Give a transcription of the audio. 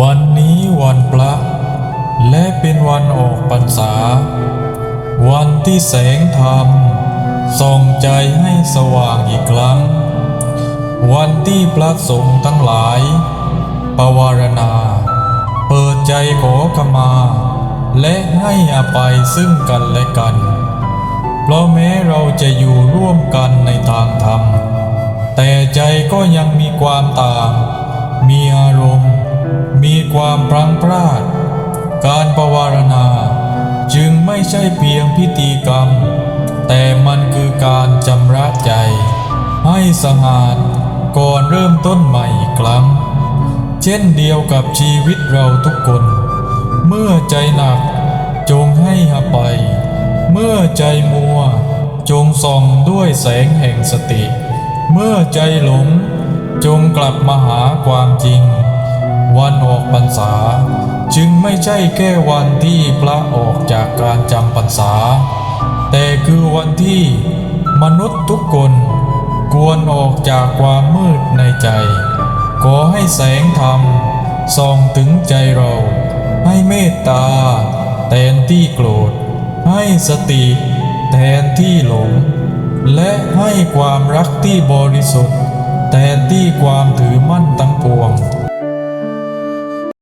วันนี้วันพระและเป็นวันออกพรรษา วันที่แสงธรรมส่องใจให้สว่างอีกครั้ง วันที่พระสงฆ์ทั้งหลาย ปวารณา เปิดใจขอขมา และให้อภัยซึ่งกันและกัน เพราะแม้เราจะอยู่ร่วมกันในทางธรรม แต่ใจก็ยังมีความต่าง มีอารมณ์ มีความพลังพลาด การประวารณาจึงไม่ใช่เพียงพิธีกรรม แต่มันคือการจำระใจ ให้สะอาดก่อนเริ่มต้นใหม่อีกครั้ง เช่นเดียวกับชีวิตเราทุกคน เมื่อใจหนักจงให้อภัยเมื่อใจมัว จงส่องด้วยแสงแห่งสติ เมื่อใจหลงจงกลับมาหาความจริง พรรษา จึงไม่ใช่แค่วันที่พระออกจากการจำพรรษา แต่คือวันที่มนุษย์ทุกคนควรออกจากความมืดในใจ ขอให้แสงธรรมส่องถึงใจเรา ให้เมตตา แทนที่โกรธ ให้สติ แทนที่หลง และให้ความรักที่บริสุทธิ์ แทนที่ความถือมั่น